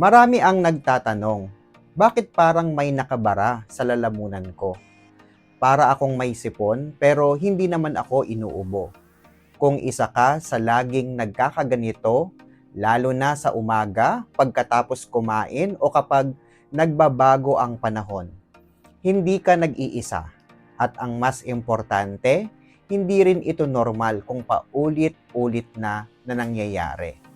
Marami ang nagtatanong, bakit parang may nakabara sa lalamunan ko? Para akong may sipon pero hindi naman ako inuubo. Kung isa ka sa laging nagkakaganito, lalo na sa umaga, pagkatapos kumain o kapag nagbabago ang panahon, hindi ka nag-iisa. At ang mas importante, hindi rin ito normal kung paulit-ulit na na nangyayari.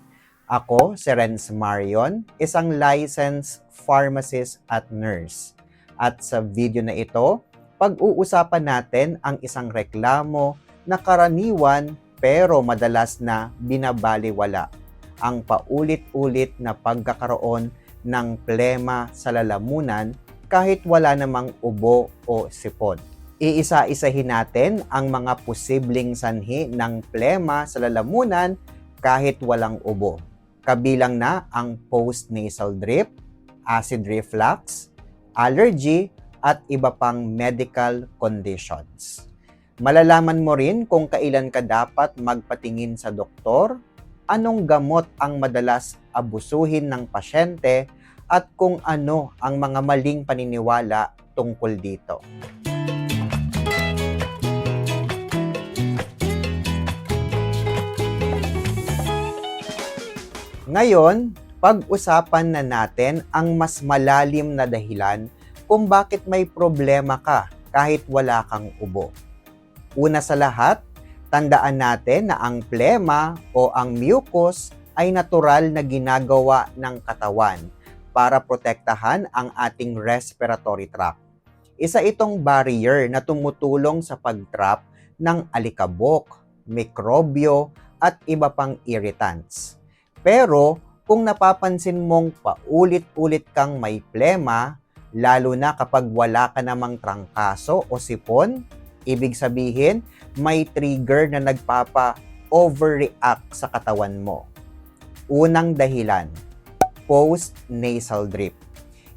Ako, si Renz Marion, isang licensed pharmacist at nurse. At sa video na ito, pag-uusapan natin ang isang reklamo na karaniwan pero madalas na binabaliwala ang paulit-ulit na pagkakaroon ng plema sa lalamunan kahit wala namang ubo o sipon. Iisa-isahin natin ang mga posibleng sanhi ng plema sa lalamunan kahit walang ubo. Kabilang na ang post-nasal drip, acid reflux, allergy, at iba pang medical conditions. Malalaman mo rin kung kailan ka dapat magpatingin sa doktor, anong gamot ang madalas abusuhin ng pasyente, at kung ano ang mga maling paniniwala tungkol dito. Ngayon, pag-usapan na natin ang mas malalim na dahilan kung bakit may problema ka kahit wala kang ubo. Una sa lahat, tandaan natin na ang plema o ang mucus ay natural na ginagawa ng katawan para protektahan ang ating respiratory tract. Isa itong barrier na tumutulong sa pag-trap ng alikabok, mikrobyo, at iba pang irritants. Pero kung napapansin mong paulit-ulit kang may plema, lalo na kapag wala ka namang trangkaso o sipon, ibig sabihin may trigger na nagpapa-overreact sa katawan mo. Unang dahilan, post-nasal drip.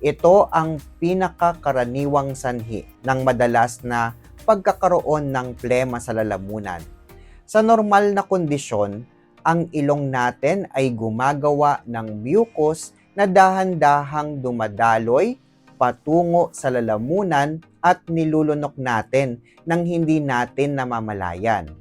Ito ang pinakakaraniwang sanhi ng madalas na pagkakaroon ng plema sa lalamunan. Sa normal na kondisyon, ang ilong natin ay gumagawa ng mucus na dahan-dahang dumadaloy patungo sa lalamunan at nilulunok natin nang hindi natin namamalayan.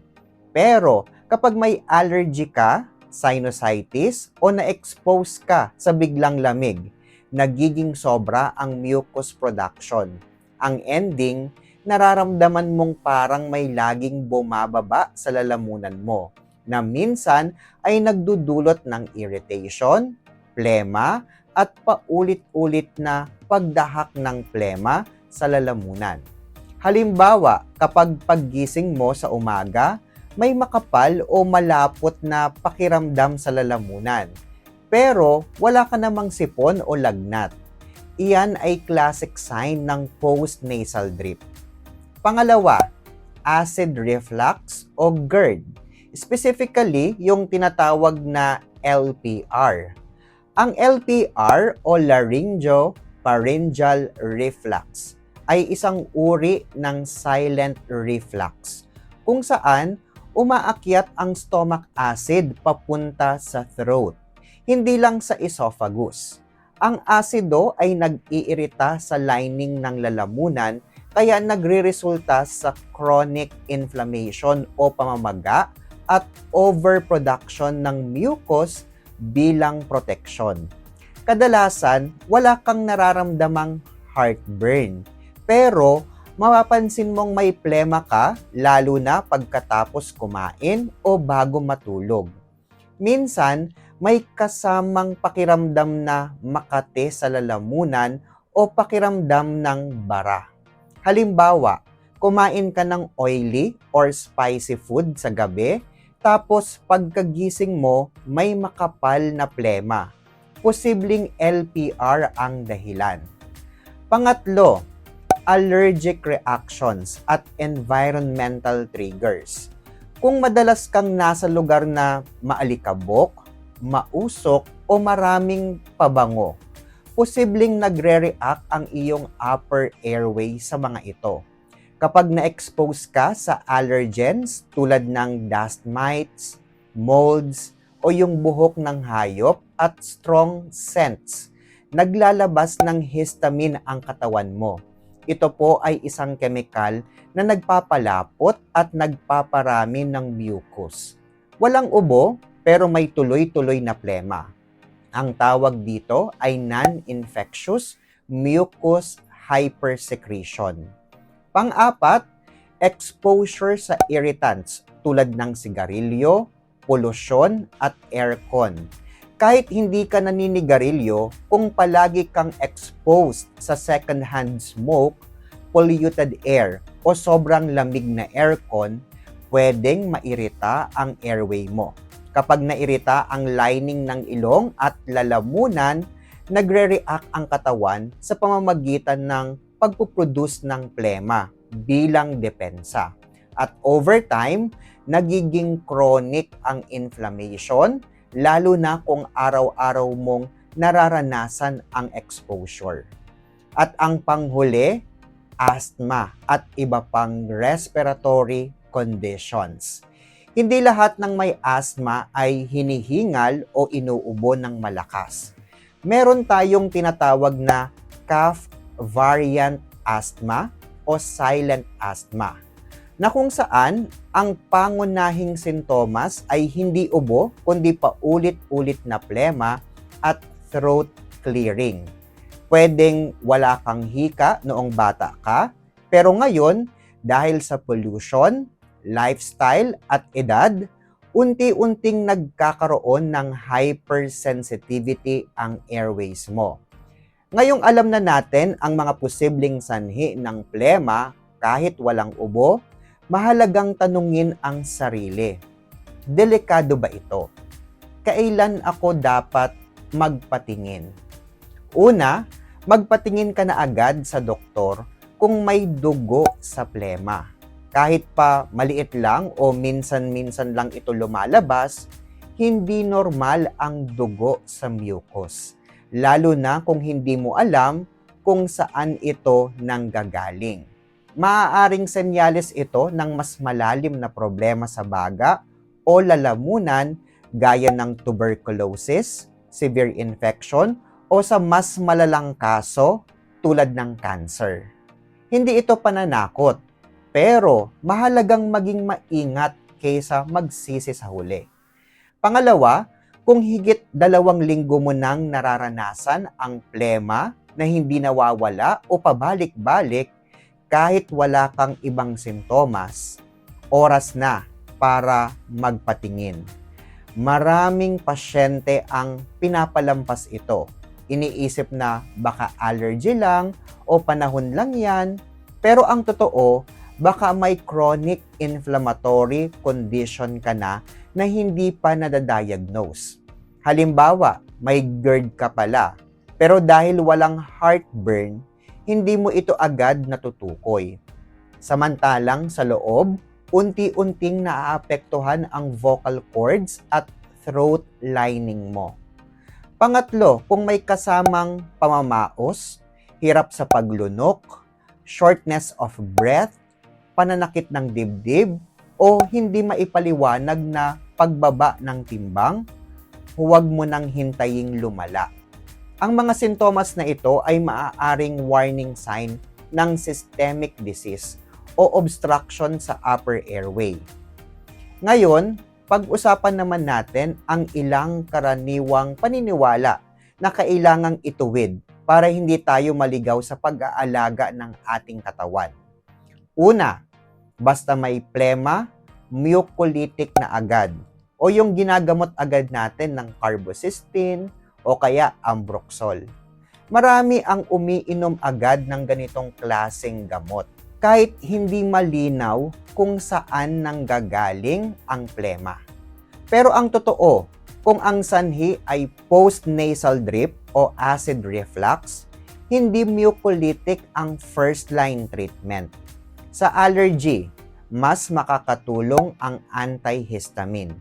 Pero kapag may allergy ka, sinusitis o na-expose ka sa biglang lamig, nagiging sobra ang mucus production. Ang ending, nararamdaman mong parang may laging bumababa sa lalamunan mo na minsan ay nagdudulot ng irritation, plema, at paulit-ulit na pagdahak ng plema sa lalamunan. Halimbawa, kapag paggising mo sa umaga, may makapal o malapot na pakiramdam sa lalamunan. Pero wala ka namang sipon o lagnat. Iyan ay classic sign ng post-nasal drip. Pangalawa, acid reflux o GERD. Specifically, yung tinatawag na LPR. Ang LPR o laryngopharyngeal reflux ay isang uri ng silent reflux kung saan umaakyat ang stomach acid papunta sa throat, hindi lang sa esophagus. Ang asido ay nag-iirita sa lining ng lalamunan kaya nagre-resulta sa chronic inflammation o pamamaga at overproduction ng mucus bilang protection. Kadalasan, wala kang nararamdamang heartburn. Pero, mapapansin mong may plema ka lalo na pagkatapos kumain o bago matulog. Minsan, may kasamang pakiramdam na makate sa lalamunan o pakiramdam ng bara. Halimbawa, kumain ka ng oily or spicy food sa gabi, tapos pagkagising mo, may makapal na plema. Posibleng LPR ang dahilan. Pangatlo, allergic reactions at environmental triggers. Kung madalas kang nasa lugar na maalikabok, mausok o maraming pabango, posibleng nagre-react ang iyong upper airway sa mga ito kapag na-expose ka sa allergens tulad ng dust mites, molds, o yung buhok ng hayop at strong scents naglalabas ng histamine ang katawan mo. Ito po ay isang kemikal na nagpapalapot at nagpaparami ng mucus. Walang ubo pero may tuloy-tuloy na plema. Ang tawag dito ay non-infectious mucus hypersecretion. Pang-apat, exposure sa irritants tulad ng sigarilyo, polusyon at aircon. Kahit hindi ka naninigarilyo, kung palagi kang exposed sa second-hand smoke, polluted air o sobrang lamig na aircon, pwedeng mairita ang airway mo. Kapag nairita ang lining ng ilong at lalamunan, nagre-react ang katawan sa pamamagitan ng pagpuproduce ng plema bilang depensa. At over time, nagiging chronic ang inflammation, lalo na kung araw-araw mong nararanasan ang exposure. At ang panghuli, asthma at iba pang respiratory conditions. Hindi lahat ng may asthma ay hinihingal o inuubo ng malakas. Meron tayong tinatawag na cough variant asthma o silent asthma na kung saan ang pangunahing sintomas ay hindi ubo kundi paulit-ulit na plema at throat clearing. Pwedeng wala kang hika noong bata ka, pero ngayon dahil sa pollution, lifestyle at edad, unti-unting nagkakaroon ng hypersensitivity ang airways mo. Ngayong alam na natin ang mga posibleng sanhi ng plema kahit walang ubo, mahalagang tanungin ang sarili. Delikado ba ito? Kailan ako dapat magpatingin? Una, magpatingin ka na agad sa doktor kung may dugo sa plema kahit pa maliit lang o minsan-minsan lang ito lumalabas, hindi normal ang dugo sa mucus. Lalo na kung hindi mo alam kung saan ito nanggagaling. Maaaring senyales ito ng mas malalim na problema sa baga o lalamunan gaya ng tuberculosis, severe infection, o sa mas malalang kaso tulad ng cancer. Hindi ito pananakot pero mahalagang maging maingat kaysa magsisi sa huli. Pangalawa, kung higit dalawang linggo mo nang nararanasan ang plema na hindi nawawala o pabalik-balik kahit wala kang ibang sintomas, oras na para magpatingin. Maraming pasyente ang pinapalampas ito. Iniisip na baka allergy lang o panahon lang yan, pero ang totoo, baka may chronic inflammatory condition ka na na hindi pa nadadiagnose. Halimbawa, may GERD ka pala, pero dahil walang heartburn, hindi mo ito agad natutukoy. Samantalang sa loob, unti-unting naaapektuhan ang vocal cords at throat lining mo. Pangatlo, kung may kasamang pamamaos, hirap sa paglunok, shortness of breath, pananakit ng dibdib, o hindi maipaliwanag na pagbaba ng timbang, huwag mo nang hintaying lumala. Ang mga sintomas na ito ay maaaring warning sign ng systemic disease o obstruction sa upper airway. Ngayon, pag-usapan naman natin ang ilang karaniwang paniniwala na kailangang ituwid para hindi tayo maligaw sa pag-aalaga ng ating katawan. Una, basta may plema, mucolytic na agad o yung ginagamot agad natin ng carbocysteine o kaya ambroxol. Marami ang umiinom agad ng ganitong klaseng gamot kahit hindi malinaw kung saan nanggagaling ang plema. Pero ang totoo, kung ang sanhi ay post-nasal drip o acid reflux, hindi mucolytic ang first line treatment sa allergy, mas makakatulong ang antihistamine.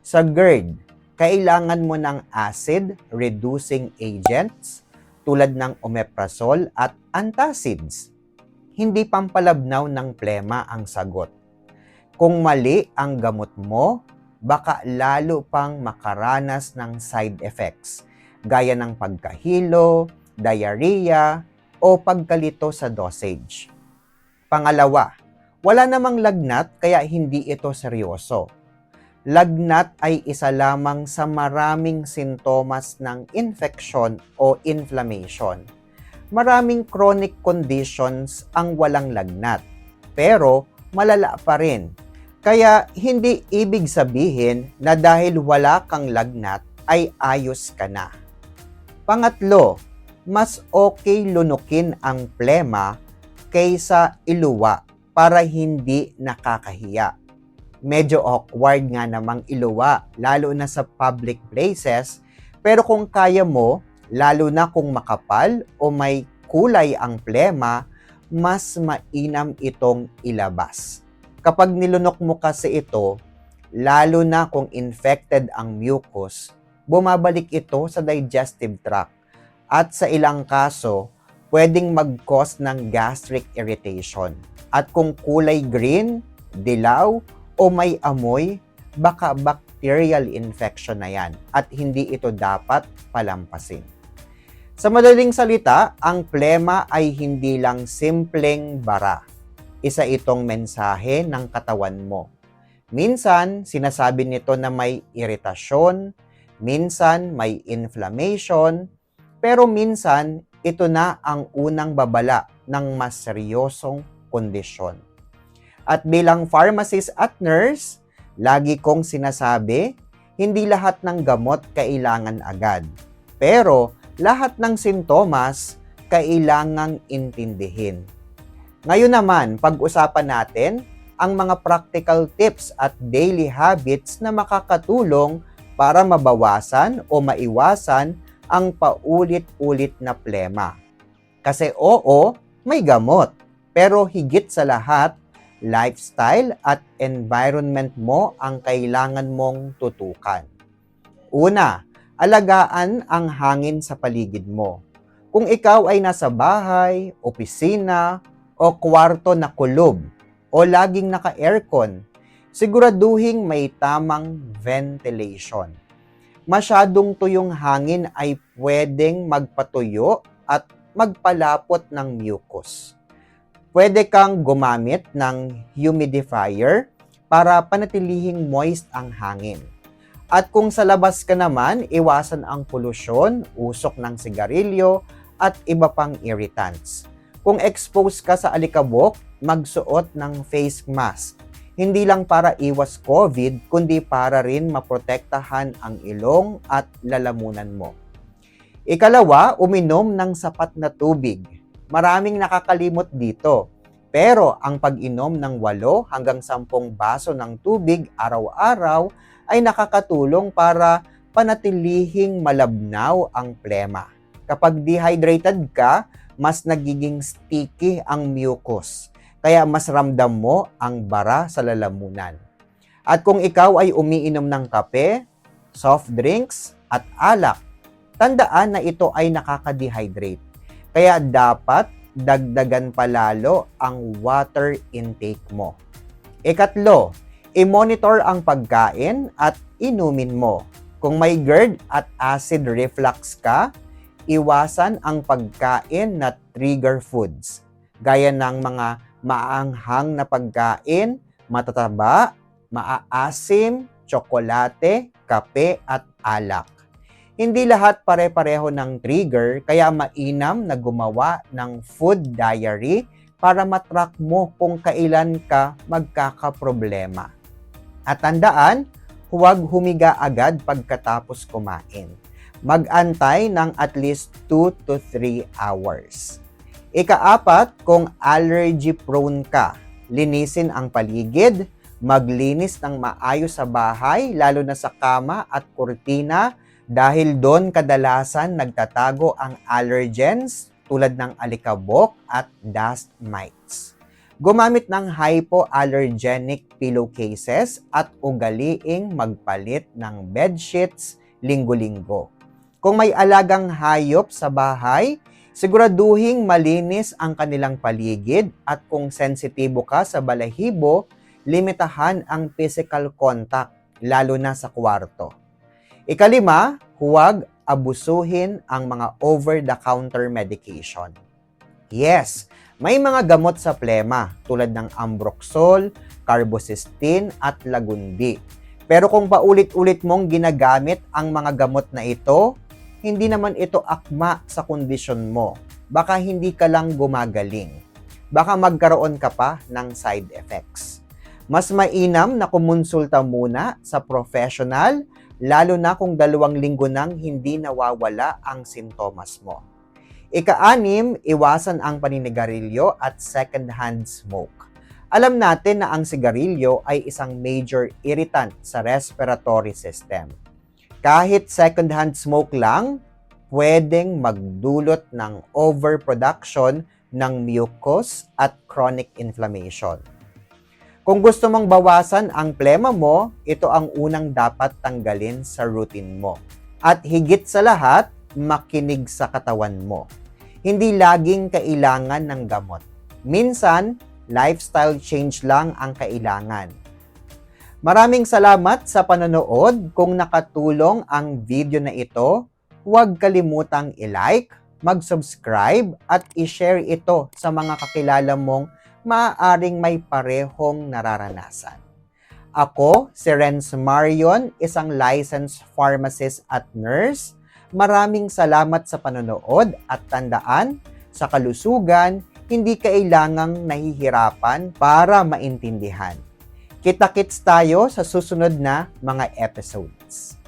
Sa GERD, kailangan mo ng acid-reducing agents tulad ng omeprazole at antacids. Hindi pampalabnaw ng plema ang sagot. Kung mali ang gamot mo, baka lalo pang makaranas ng side effects gaya ng pagkahilo, diarrhea, o pagkalito sa dosage. Pangalawa, wala namang lagnat kaya hindi ito seryoso. Lagnat ay isa lamang sa maraming sintomas ng infection o inflammation. Maraming chronic conditions ang walang lagnat, pero malala pa rin. Kaya hindi ibig sabihin na dahil wala kang lagnat ay ayos ka na. Pangatlo, mas okay lunukin ang plema kaysa iluwa para hindi nakakahiya. Medyo awkward nga namang iluwa, lalo na sa public places, pero kung kaya mo, lalo na kung makapal o may kulay ang plema, mas mainam itong ilabas. Kapag nilunok mo kasi ito, lalo na kung infected ang mucus, bumabalik ito sa digestive tract at sa ilang kaso, pwedeng mag-cause ng gastric irritation. At kung kulay green, dilaw, o may amoy, baka bacterial infection na yan at hindi ito dapat palampasin. Sa madaling salita, ang plema ay hindi lang simpleng bara. Isa itong mensahe ng katawan mo. Minsan, sinasabi nito na may iritasyon, minsan may inflammation, pero minsan ito na ang unang babala ng mas seryosong kondisyon. At bilang pharmacist at nurse, lagi kong sinasabi, hindi lahat ng gamot kailangan agad. Pero lahat ng sintomas kailangang intindihin. Ngayon naman, pag-usapan natin ang mga practical tips at daily habits na makakatulong para mabawasan o maiwasan ang paulit-ulit na plema. Kasi oo, may gamot. Pero higit sa lahat, lifestyle at environment mo ang kailangan mong tutukan. Una, alagaan ang hangin sa paligid mo. Kung ikaw ay nasa bahay, opisina, o kwarto na kulob, o laging naka-aircon, siguraduhing may tamang ventilation. Masyadong tuyong hangin ay pwedeng magpatuyo at magpalapot ng mucus pwede kang gumamit ng humidifier para panatilihing moist ang hangin. At kung sa labas ka naman, iwasan ang polusyon, usok ng sigarilyo, at iba pang irritants. Kung exposed ka sa alikabok, magsuot ng face mask. Hindi lang para iwas COVID, kundi para rin maprotektahan ang ilong at lalamunan mo. Ikalawa, uminom ng sapat na tubig maraming nakakalimot dito. Pero ang pag-inom ng 8 hanggang 10 baso ng tubig araw-araw ay nakakatulong para panatilihing malabnaw ang plema. Kapag dehydrated ka, mas nagiging sticky ang mucus. Kaya mas ramdam mo ang bara sa lalamunan. At kung ikaw ay umiinom ng kape, soft drinks, at alak, tandaan na ito ay nakaka-dehydrate kaya dapat dagdagan palalo ang water intake mo. Ikatlo, i-monitor ang pagkain at inumin mo. Kung may GERD at acid reflux ka, iwasan ang pagkain na trigger foods, gaya ng mga maanghang na pagkain, matataba, maaasim, tsokolate, kape at alak. Hindi lahat pare-pareho ng trigger, kaya mainam na gumawa ng food diary para matrack mo kung kailan ka magkakaproblema. At tandaan, huwag humiga agad pagkatapos kumain. Mag-antay ng at least 2 to 3 hours. Ikaapat, kung allergy prone ka, linisin ang paligid, maglinis ng maayos sa bahay, lalo na sa kama at kurtina, dahil doon kadalasan nagtatago ang allergens tulad ng alikabok at dust mites. Gumamit ng hypoallergenic pillowcases at ugaliing magpalit ng bedsheets linggo-linggo. Kung may alagang hayop sa bahay, siguraduhing malinis ang kanilang paligid at kung sensitibo ka sa balahibo, limitahan ang physical contact, lalo na sa kwarto. Ikalima, huwag abusuhin ang mga over-the-counter medication. Yes, may mga gamot sa plema tulad ng Ambroxol, Carbocysteine at Lagundi. Pero kung paulit-ulit mong ginagamit ang mga gamot na ito, hindi naman ito akma sa kondisyon mo. Baka hindi ka lang gumagaling. Baka magkaroon ka pa ng side effects. Mas mainam na kumonsulta muna sa professional, lalo na kung dalawang linggo nang hindi nawawala ang sintomas mo. Ika-anim, iwasan ang paninigarilyo at second-hand smoke. Alam natin na ang sigarilyo ay isang major irritant sa respiratory system. Kahit second-hand smoke lang, pwedeng magdulot ng overproduction ng mucus at chronic inflammation. Kung gusto mong bawasan ang plema mo, ito ang unang dapat tanggalin sa routine mo. At higit sa lahat, makinig sa katawan mo. Hindi laging kailangan ng gamot. Minsan, lifestyle change lang ang kailangan. Maraming salamat sa panonood. Kung nakatulong ang video na ito, huwag kalimutang i-like, mag-subscribe at i-share ito sa mga kakilala mong maaaring may parehong nararanasan. Ako, si Renz Marion, isang licensed pharmacist at nurse. Maraming salamat sa panonood at tandaan, sa kalusugan, hindi kailangang nahihirapan para maintindihan. Kita-kits tayo sa susunod na mga episodes.